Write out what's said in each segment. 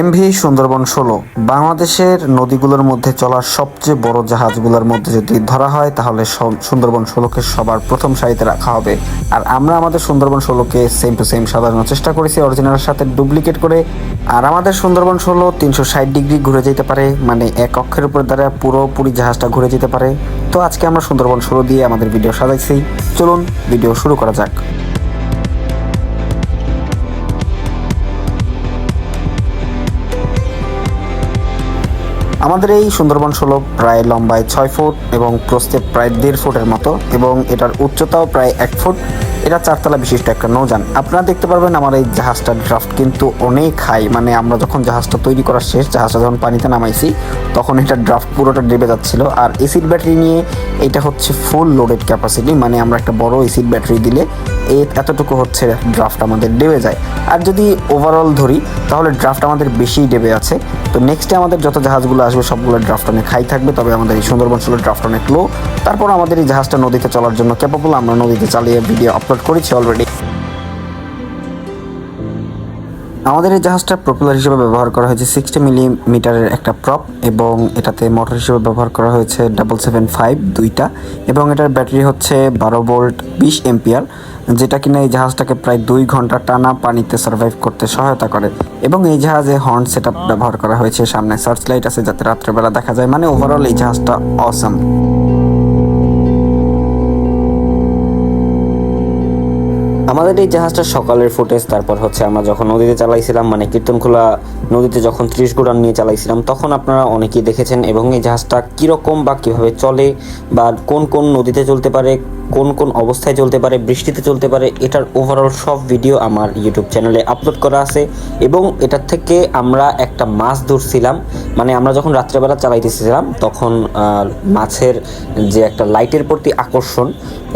MV Sundarban ষোলো। বাংলাদেশের নদীগুলোর মধ্যে চলার সবচেয়ে বড় জাহাজগুলোর মধ্যে যদি ধরা হয়, তাহলে সুন্দরবন ষোলোকে সবার প্রথম সারিতে রাখা হবে। আর আমরা আমাদের সুন্দরবন ষোলোকে সেম টু সেম সাজানোর চেষ্টা করেছি অরিজিনালের সাথে ডুপ্লিকেট করে। আর আমাদের সুন্দরবন ষোলো তিনশো ষাট ডিগ্রি ঘুরে যেতে পারে মানে এক অক্ষের উপর দ্বারা পুরোপুরি জাহাজটা ঘুরে যেতে পারে। তো আজকে আমরা সুন্দরবন ষোলো দিয়ে আমাদের ভিডিও সাজাইছি। চলুন ভিডিও শুরু করা যাক। আমাদের এই সুন্দরবন ষোলো প্রায় লম্বায় ছয় ফুট এবং প্রস্থে প্রায় দেড় ফুটের মতো এবং এটার উচ্চতাও প্রায় এক ফুট। এটা চারতলা বিশিষ্ট একটা নৌযান। আপনারা দেখতে পারবেন আমার এই জাহাজটার ড্রাফট কিন্তু অনেক হাই মানে আমরা যখন জাহাজটা তৈরি করা শেষ, জাহাজটা যখন পানিতে নামাইছি, তখন এটা ড্রাফট পুরোটা ডেবে যাচ্ছিল। আর এসিড ব্যাটারি নিয়ে এটা হচ্ছে ফুল লোডেড ক্যাপাসিটি মানে আমরা একটা বড় এসিড ব্যাটারি দিলে এতটুকু হচ্ছে ড্রাফট আমাদের ডেবে যায়। আর যদি ওভারঅল ধরি, তাহলে ড্রাফট আমাদের বেশিই ডেবে আছে। তো নেক্সটে আমাদের যত জাহাজগুলো আসবে, সবগুলো ড্রাফট অনেক হাই থাকবে, তবে আমাদের এই সুন্দরবন ড্রাফট অনেক লো তারপর আমাদের এই জাহাজটা নদীতে চলার জন্য ক্যাপাবল আমরা নদীতে চালিয়ে ভিডিও আপলোড করেছি অলরেডি আমাদের এই জাহাজটা প্রপেলার হিসেবে ব্যবহার করা হয়েছে সিক্সটি মিলিমিটারের একটা প্রপ এবং এটাতে মোটর হিসেবে ব্যবহার করা হয়েছে ডাবল সেভেন ফাইভ দুইটা এবং এটার ব্যাটারি হচ্ছে বারো ভোল্ট বিশ এম্পিয়ার যেটা কিনা এই জাহাজটাকে প্রায় দুই ঘণ্টা টানা পানিতে সার্ভাইভ করতে সহায়তা করে এবং এই জাহাজে হর্ন সেট ব্যবহার করা হয়েছে সামনে সার্চ লাইট আছে যাতে রাত্রেবেলা দেখা যায়। মানে ওভারঅল এই জাহাজটা অসাম আমাদের এই জাহাজটা সকালের ফুটেজ, তারপর হচ্ছে আমরা যখন নদীতে চালাইছিলাম মানে কীর্তনখোলা নদীতে যখন ত্রিশ গোড়ান নিয়ে চালাইছিলাম, তখন আপনারা অনেকেই দেখেছেন এবং এই জাহাজটা কীরকম বা কীভাবে চলে বা কোন কোন নদীতে চলতে পারে, কোন কোন অবস্থায় চলতে পারে, বৃষ্টিতে চলতে পারে, এটার ওভারঅল সব ভিডিও আমার ইউটিউব চ্যানেলে আপলোড করা আছে এবং এটার থেকে আমরা একটা মাছ ধরছিলাম। মানে আমরা যখন রাত্রেবেলা চালাইতেছিলাম, তখন মাছের যে একটা লাইটের প্রতি আকর্ষণ,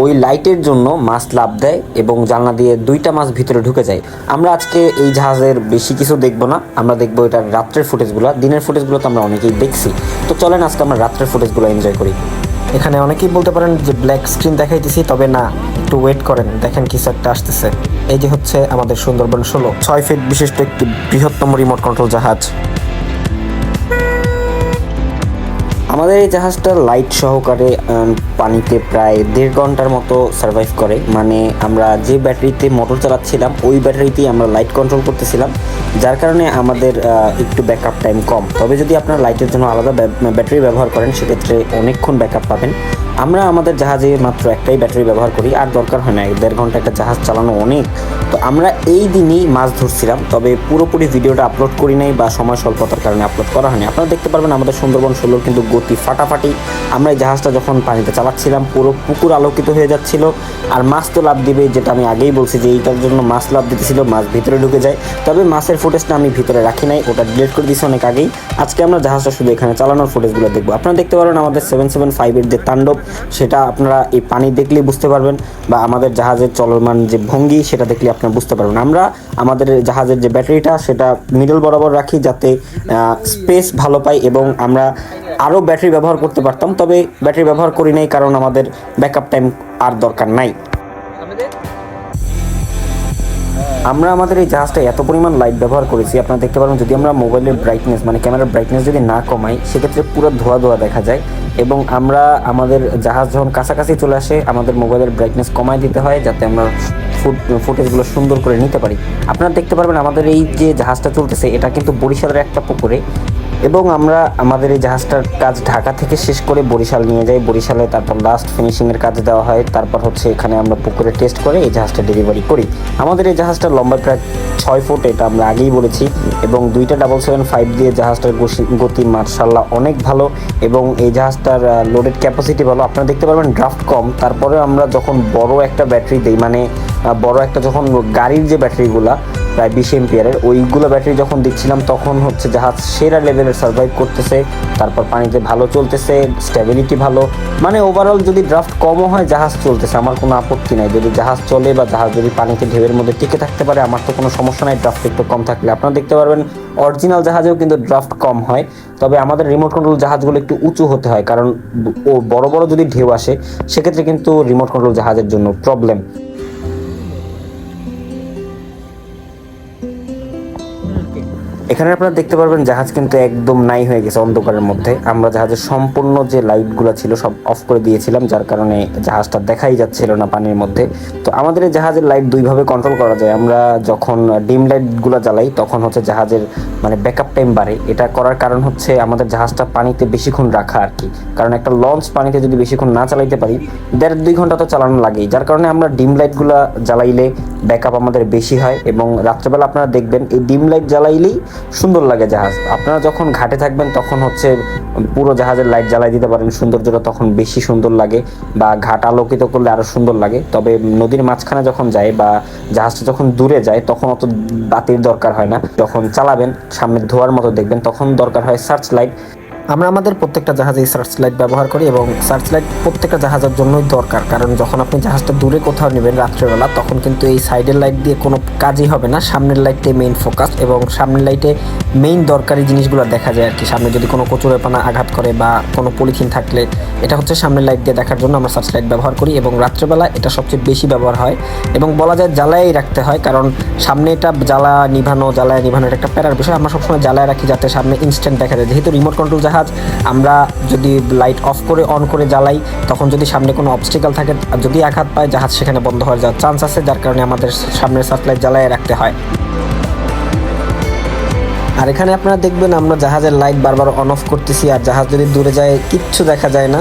ওই লাইটের জন্য মাছ লাভ দেয় এবং জানলা দিয়ে দুইটা মাছ ভিতরে ঢুকে যায়। আমরা আজকে এই জাহাজের বেশি কিছু দেখব না, আমরা দেখব এটার রাত্রের ফুটেজগুলো। দিনের ফুটেজগুলো তো আমরা অনেকেই দেখছি। তো চলেন আজকে আমরা রাত্রের ফুটেজগুলো এনজয় করি। এখানে অনেকেই বলতে পারেন যে ব্ল্যাক স্ক্রিন দেখাইতেছি, তবে না, একটু ওয়েট করেন, দেখেন কিছু একটা আসতেছে। এই যে হচ্ছে আমাদের সুন্দরবন ষোলো, ছয় ফিট বিশিষ্ট একটি বৃহত্তম রিমোট কন্ট্রোল জাহাজ। আমাদের এই জাহাজটা লাইট সহকারে পানিতে প্রায় দেড় ঘণ্টার মতো সার্ভাইভ করে। মানে আমরা যে ব্যাটারিতে মোটর চালাচ্ছিলাম, ওই ব্যাটারিতেই আমরা লাইট কন্ট্রোল করতেছিলাম। যার কারণে আমাদের একটু ব্যাকআপ টাইম কম। তবে যদি আপনার লাইটের জন্য আলাদা ব্যাটারি ব্যবহার করেন, সেক্ষেত্রে অনেকক্ষণ ব্যাকআপ পাবেন। আমরা আমাদের জাহাজে মাত্র একটাই ব্যাটারি ব্যবহার করি, আর দরকার হয় না, এক দেড় ঘণ্টা একটা জাহাজ চালানো অনেক। তো আমরা এই দিনই মাছ ধরছিলাম, তবে পুরোপুরি ভিডিওটা আপলোড করি নাই বা সময় স্বল্পতার কারণে আপলোড করা হয়নি। আপনারা দেখতে পারবেন আমাদের সুন্দরবন ষোলোর কিন্তু গতি ফাটাফাটি। আমরা এই জাহাজটা যখন পানিতে চালাচ্ছিলাম, পুরো পুকুর আলোকিত হয়ে যাচ্ছিল। আর মাছ তো লাভ দিবে যেটা আমি আগেই বলছি যে এইটার জন্য মাছ লাভ দিতেছিল, মাছ ভিতরে ঢুকে যায়। তবে মাছের ফুটেজটা আমি ভিতরে রাখি নাই, ওটা ডিলিট করে দিয়েছি অনেক আগেই। আজকে আমরা জাহাজটা শুধু এখানে চালানোর ফুটেজগুলো দেখব। আপনারা দেখতে পারেন আমাদের সেভেন সেভেন ফাইভের যে তাণ্ডব, সেটা আপনারা এই পানি দেখলেই বুঝতে পারবেন, বা আমাদের জাহাজের চলমান যে ভঙ্গি, সেটা দেখলে আপনারা বুঝতে পারবেন। আমরা আমাদের জাহাজের যে ব্যাটারিটা, সেটা মিডল বরাবর রাখি যাতে স্পেস ভালো পাই এবং আমরা আরও ব্যাটারি ব্যবহার করতে পারতাম, তবে ব্যাটারি ব্যবহার করি নাই কারণ আমাদের ব্যাকআপ টাইম আর দরকার নাই। আমরা আমাদের এই জাহাজটা এত পরিমাণ লাইট ব্যবহার করেছি, আপনারা দেখতে পারেন যদি আমরা মোবাইলের ব্রাইটনেস মানে ক্যামেরার ব্রাইটনেস যদি না কমাই, সেক্ষেত্রে পুরো ধোয়া ধোয়া দেখা যায় এবং আমরা আমাদের জাহাজ যখন কাছাকাছি চলে আসে, আমাদের মোবাইলের ব্রাইটনেস কমায় দিতে হয় যাতে আমরা ফুট ফুটেজগুলো সুন্দর করে নিতে পারি। আপনারা দেখতে পারবেন আমাদের এই যে জাহাজটা চলতেছে, এটা কিন্তু বরিশালের একটা পুকুরে। এবং আমরা আমাদের এই জাহাজটার কাজ ঢাকা থেকে শেষ করে বরিশাল নিয়ে যাই। বরিশালে তারপর লাস্ট ফিনিশিংয়ের কাজ দেওয়া হয়। তারপর হচ্ছে এখানে আমরা পুকুরে টেস্ট করে এই জাহাজটা ডেলিভারি করি। আমাদের এই জাহাজটার লম্বা প্রায় ছয় ফুট এটা আমরা আগেই বলেছি এবং দুইটা ডাবল সেভেন ফাইভ দিয়ে জাহাজটার গতি মার্শাল্লাহ অনেক ভালো এবং এই জাহাজটার লোডেড ক্যাপাসিটি ভালো। আপনারা দেখতে পারবেন ড্রাফট কম। তারপরে আমরা যখন বড় একটা ব্যাটারি দিই মানে বড় একটা যখন গাড়ির যে ব্যাটারিগুলা প্রায় বিশ এম্পিয়ারের। ওইগুলো ব্যাটারি যখন দিচ্ছিলাম তখন হচ্ছে জাহাজ সেরা লেভেলের সার্ভাইভ করতেছে। তারপর পানিতে ভালো চলতেছে স্ট্যাবিলিটি ভালো। মানে ওভারঅল যদি ড্রাফট কমও হয়, জাহাজ চলতেছে। আমার কোনো আপত্তি নাই। যদি জাহাজ চলে বা জাহাজ যদি পানিতে ঢেউয়ের মধ্যে টিকে থাকতে পারে, আমার তো কোনো সমস্যা নাই। ড্রাফট একটু কম থাকলে। আপনারা দেখতে পারবেন অরিজিনাল জাহাজেও কিন্তু ড্রাফট কম হয়। তবে আমাদের রিমোট কন্ট্রোল জাহাজগুলো একটু উঁচু হতে হয়। কারণ ও বড় বড় যদি ঢেউ আসে, সেক্ষেত্রে কিন্তু রিমোট কন্ট্রোল জাহাজের জন্য প্রবলেম এখানে আপনারা দেখতে পারবেন জাহাজ কিন্তু একদম নাই হয়ে গেছে অন্ধকারের মধ্যে। আমরা জাহাজের সম্পূর্ণ যে লাইটগুলো ছিল সব অফ করে দিয়েছিলাম, যার কারণে জাহাজটা দেখাই যাচ্ছিল না পানির মধ্যে। তো আমাদের এই জাহাজের লাইট দুইভাবে কন্ট্রোল করা যায়। আমরা যখন ডিম লাইটগুলো জ্বালাই, তখন হচ্ছে জাহাজের মানে ব্যাকআপ টাইম বাড়ে। এটা করার কারণ হচ্ছে আমাদের জাহাজটা পানিতে বেশিক্ষণ রাখা আর কি। কারণ একটা লঞ্চ পানিতে যদি বেশিক্ষণ না চালাইতে পারি, দেড় দুই ঘণ্টা তো চালানো লাগেই। যার কারণে আমরা ডিম লাইটগুলো জ্বালাইলে ব্যাকআপ আমাদের বেশি হয় এবং রাত্রেবেলা আপনারা দেখবেন এই ডিম লাইট জ্বালাইলেই সুন্দর লাগে জাহাজ। আপনারা যখন ঘাটে থাকবেন তখন হচ্ছে পুরো জাহাজের লাইট জ্বালাই দিতে পারেন, সৌন্দর্যটা তখন বেশি সুন্দর লাগে বা ঘাট আলোকিত করলে আরও সুন্দর লাগে। তবে নদীর মাঝখানে যখন যায় বা জাহাজটা যখন দূরে যায় তখন অত বাতির দরকার হয় না। যখন চালাবেন সামনে ধোয়ার মতো দেখবেন, তখন দরকার হয় সার্চ লাইট আমরা আমাদের প্রত্যেকটা জাহাজে সার্চ লাইট ব্যবহার করি এবং সার্চ লাইট প্রত্যেকটা জাহাজের জন্যই দরকার। কারণ যখন আপনি জাহাজটা দূরে কোথাও নেবেন রাত্রেবেলা, তখন কিন্তু এই সাইডের লাইট দিয়ে কোনো কাজই হবে না। সামনের লাইটে মেইন ফোকাস এবং সামনের লাইটে মেইন দরকারি জিনিসগুলো দেখা যায় আর কি সামনে যদি কোনো কচুরে পানা আঘাত করে বা কোনো পলিথিন থাকলে, এটা হচ্ছে সামনের লাইট দিয়ে দেখার জন্য আমরা সার্চ লাইট ব্যবহার করি এবং রাত্রেবেলা এটা সবচেয়ে বেশি ব্যবহার হয়। এবং বলা যায় জ্বালায় রাখতে হয়, কারণ সামনে এটা জ্বালা নিভানো, জ্বালায় নিভানো এটা একটা প্যারার বিষয়। আমরা সবসময় জ্বালায় রাখি যাতে সামনে ইনস্ট্যান্ট দেখা যায়। যেহেতু রিমোট কন্ট্রোল জাহাজ আমরা যদি লাইট অফ করে অন করে জ্বালাই, তখন যদি সামনে কোনো অবস্টিকাল থাকে যদি আঘাত পায় জাহাজ সেখানে বন্ধ হয়ে যাওয়ার চান্স আছে, যার কারণে আমাদের সামনের সার্চলাইট জ্বালায় রাখতে হয়। আর এখানে আপনারা দেখবেন আমরা জাহাজের লাইট বারবার অন অফ করতেছি, আর জাহাজ যদি দূরে যায়, কিচ্ছু দেখা যায় না।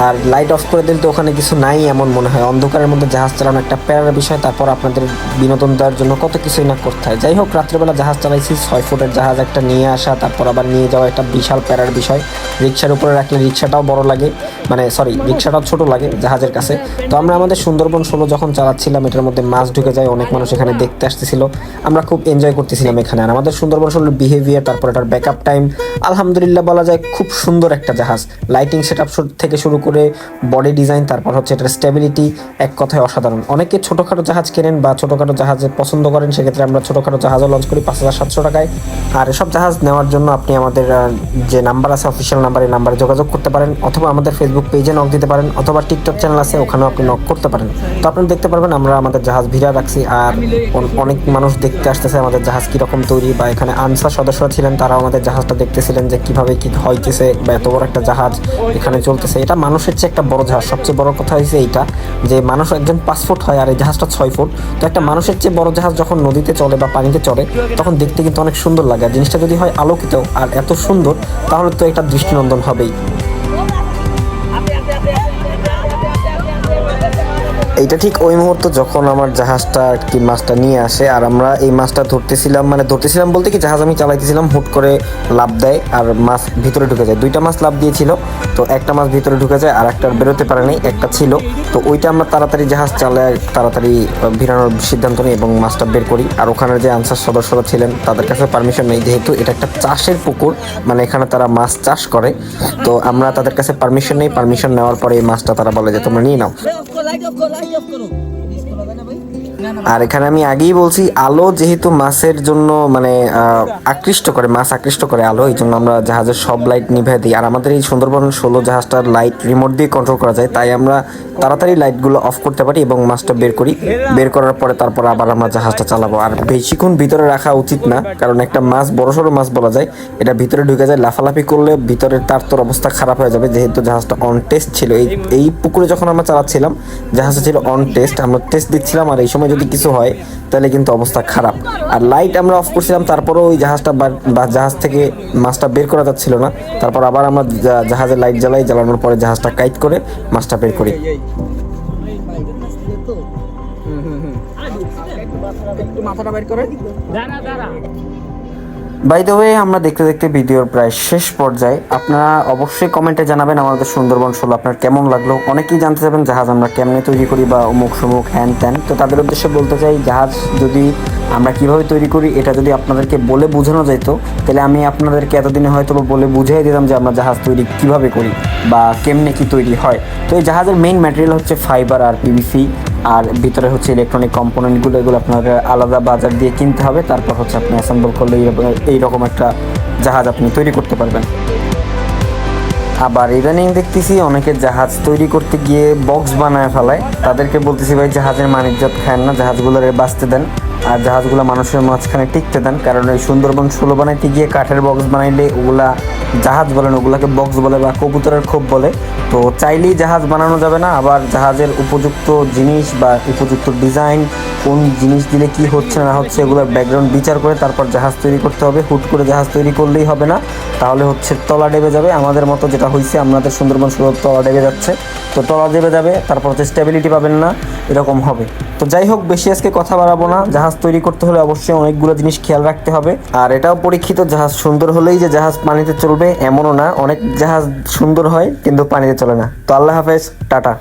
আর লাইট অফ করে দিলে তো ওখানে কিছু নাই এমন মনে হয়। অন্ধকারের মধ্যে জাহাজ চালানো একটা প্যারার বিষয়, তারপর আপনাদের বিনোদন দেওয়ার জন্য কত কিছুই না করতে হয়। যাই হোক, রাত্রেবেলা জাহাজ চালাইছি, ছয় ফুটের জাহাজ একটা নিয়ে আসা, তারপর আবার নিয়ে যাওয়া একটা বিশাল প্যারার বিষয়। রিক্সার উপরে রাখলে রিক্সাটাও বড় লাগে মানে সরি রিক্সাটাও ছোট লাগে জাহাজের কাছে। তো আমরা আমাদের সুন্দরবন ষোলো যখন চালাচ্ছিলাম, এটার মধ্যে মাছ ঢুকে যায়, অনেক মানুষ এখানে দেখতে আসতেছিল। আমরা খুব এনজয় করতেছিলাম এখানে। আর আমাদের সুন্দরবন ষোলোর বিহেভিয়ার তারপর এটার ব্যাকআপ টাইম আলহামদুলিল্লাহ বলা যায় খুব সুন্দর একটা জাহাজ। লাইটিং সেট আপ থেকে শুরু করে বডি ডিজাইন তারপর হচ্ছে এটার স্টেবিলিটি এক কথায় অসাধারণ। অনেকে ছোটোখাটো জাহাজ কেনেন বা ছোটোখাটো জাহাজে পছন্দ করেন, সেক্ষেত্রে আমরা ছোটোখাটো জাহাজও লঞ্চ করি পাঁচ হাজার সাতশো টাকায়। আর এসব জাহাজ নেওয়ার জন্য আপনি আমাদের যে নাম্বার আছে অফিসিয়াল নাম্বার নাম্বারে যোগাযোগ করতে পারেন, অথবা আমাদের ফেসবুক পেজে নক দিতে পারেন, অথবা টিকটক চ্যানেল আছে, ওখানেও আপনি নক করতে পারেন। তো আপনি দেখতে পারবেন, আমরা আমাদের জাহাজ ভিড়া রাখছি, আর অন- অনেক মানুষ দেখতে আসতেছে আমাদের জাহাজ কীরকম তৈরি, বা এখানে আনসার সদস্যরা ছিলেন, তারাও আমাদের জাহাজটা দেখতেছিলেন যে কীভাবে কি হইতেছে, বা এত বড় একটা জাহাজ এখানে চলতেছে। এটা মানুষের চেয়ে একটা বড় জাহাজ, সবচেয়ে বড় কথা হয়েছে এইটা, যে মানুষ একজন পাঁচ ফুট হয় আর এই জাহাজটা ছয় ফুট। তো একটা মানুষের চেয়ে বড় জাহাজ যখন নদীতে চলে বা পানিতে চলে তখন দেখতে কিন্তু অনেক সুন্দর লাগে। জিনিসটা যদি হয় আলোকিত আর এত সুন্দর, তাহলে তো এটা দৃষ্টিনন্দন হবেই। এইটা ঠিক ওই মুহূর্ত যখন আমার জাহাজটা আর কি মাছটা নিয়ে আসে, আর আমরা এই মাছটা ধরতেছিলাম মানে ধরতেছিলাম বলতে কি, জাহাজ আমি চালাইতেছিলাম, হুট করে লাভ দেয় আর মাছ ভিতরে ঢুকে যায়। দুইটা মাছ লাভ দিয়েছিল, তো একটা মাছ ভিতরে ঢুকে যায় আর একটা বেরোতে পারে নাই, একটা ছিল। তো ওইটা আমরা তাড়াতাড়ি জাহাজ চালায়, তাড়াতাড়ি ভিড়ানোর সিদ্ধান্ত নিই এবং মাছটা বের করি। আর ওখানে যে আনসার সদস্যরা ছিলেন, তাদের কাছে পারমিশন নেই, যেহেতু এটা একটা চাষের পুকুর মানে এখানে তারা মাছ চাষ করে। তো আমরা তাদের কাছে পারমিশন নেই পারমিশন নেওয়ার পরে এই মাছটা তারা বলে যে, তোমরা নিয়ে নাও। লাইট অফ করো লাইট অফ করো। আর এখানে আমি আগেই বলছি, আলো যেহেতু মাছের জন্য মানে আকৃষ্ট করে, মাছ আকৃষ্ট করে আলো, এই জন্য আমরা জাহাজের সব লাইট নিভে দিই। আর আমাদের এই সুন্দরবন ষোলো জাহাজটার লাইট রিমোট দিয়ে কন্ট্রোল করা যায়, তাই আমরা তাড়াতাড়ি লাইটগুলো অফ করতে পারি এবং মাছটা বের করি। বের করার পরে তারপর আবার আমরা জাহাজটা চালাবো। আর বেশিক্ষণ ভিতরে রাখা উচিত না, কারণ একটা মাছ বড় সড়ো মাছ বলা যায়, এটা ভিতরে ঢুকে যায়, লাফালাফি করলে ভিতরের তার তোর অবস্থা খারাপ হয়ে যাবে, যেহেতু জাহাজটা অন টেস্ট ছিল। এই এই পুকুরে যখন আমরা চালাচ্ছিলাম, জাহাজটা ছিল অন টেস্ট আমরা টেস্ট দিচ্ছিলাম, আর এই সময় যদি কিছু হয় তাহলে কিন্তু অবস্থা খারাপ। আর লাইট আমরা অফ করছিলাম তারপরেও ওই জাহাজটা বা- জাহাজ থেকে মাছটা বের করা যাচ্ছিল না। তারপর আবার আমরা জাহাজে লাইট জ্বালাই জ্বালানোর পরে জাহাজটা কাইট করে মাছটা বের করি। মাথাটা বের করে। বাই দ্য ওয়ে আমরা দেখতে দেখতে ভিডিওর প্রায় শেষ পর্যায়ে আপনারা অবশ্যই কমেন্টে জানাবেন আমাদের সুন্দরবন ষোলো আপনার কেমন লাগল। অনেকেই জানতে চাবেন জাহাজ আমরা কেমনে তৈরি করি বা অমুক সমুক হ্যান ত্যান। তো তাদের উদ্দেশ্যে বলতে চাই, জাহাজ যদি আমরা কীভাবে তৈরি করি, এটা যদি আপনাদেরকে বলে বোঝানো যেত তাহলে আমি আপনাদেরকে এতদিনে হয়তো বলে বুঝিয়ে দিতাম যে আমরা জাহাজ তৈরি কীভাবে করি বা কেমনে কি তৈরি হয়। তো এই জাহাজের মেইন ম্যাটেরিয়াল হচ্ছে ফাইবার আর পিভিসি আর ভিতরে হচ্ছে ইলেকট্রনিক কম্পোনেন্টগুলো এগুলো আপনাকে আলাদা বাজার দিয়ে কিনতে হবে। তারপর হচ্ছে আপনি অ্যাসেম্বল করলে এইরকম- একটা জাহাজ আপনি তৈরি করতে পারবেন। আবার ইদানিং দেখতেছি অনেকে জাহাজ তৈরি করতে গিয়ে বক্স বানায় ফেলায়। তাদেরকে বলতেছি, ভাই, জাহাজের মানিজ্যত খায় না, জাহাজগুলোরে বাঁচতে দেন। আর জাহাজগুলো মানুষের মাঝখানে টিকতে দেন, কারণ ওই সুন্দরবন ষোলো বানাইতে গিয়ে কাঠের বক্স বানাইলে ওগুলা জাহাজ বলেন, ওগুলাকে বক্স বলে বা কবুতরের খোপ বলে। তো চাইলেই জাহাজ বানানো যাবে না, আবার জাহাজের উপযুক্ত জিনিস বা উপযুক্ত ডিজাইন কোন জিনিস দিলে কি হচ্ছে না হচ্ছে এগুলোর ব্যাকগ্রাউন্ড বিচার করে তারপর জাহাজ তৈরি করতে হবে। হুট করে জাহাজ তৈরি করলেই হবে না, তাহলে হচ্ছে তলা ডেবে যাবে। আমাদের মতো যেটা হয়েছে আমাদের সুন্দরবন ষোলো তলা ডেবে যাচ্ছে। তো তলা ডেবে যাবে, তারপর হচ্ছে স্টেবিলিটি পাবেন না, এরকম হবে। তো যাই হোক, বেশি আজকে কথা বাড়াবো না। জাহাজ তৈরি করতে হলে অবশ্যই অনেকগুলো জিনিস খেয়াল রাখতে হবে। আর এটাও পরীক্ষিত, জাহাজ সুন্দর হলেই যে জাহাজ পানিতে চলবে এমনও না। অনেক জাহাজ সুন্দর হয়, কিন্তু পানিতে চলে না। তো আল্লাহ হাফেজ, টাটা।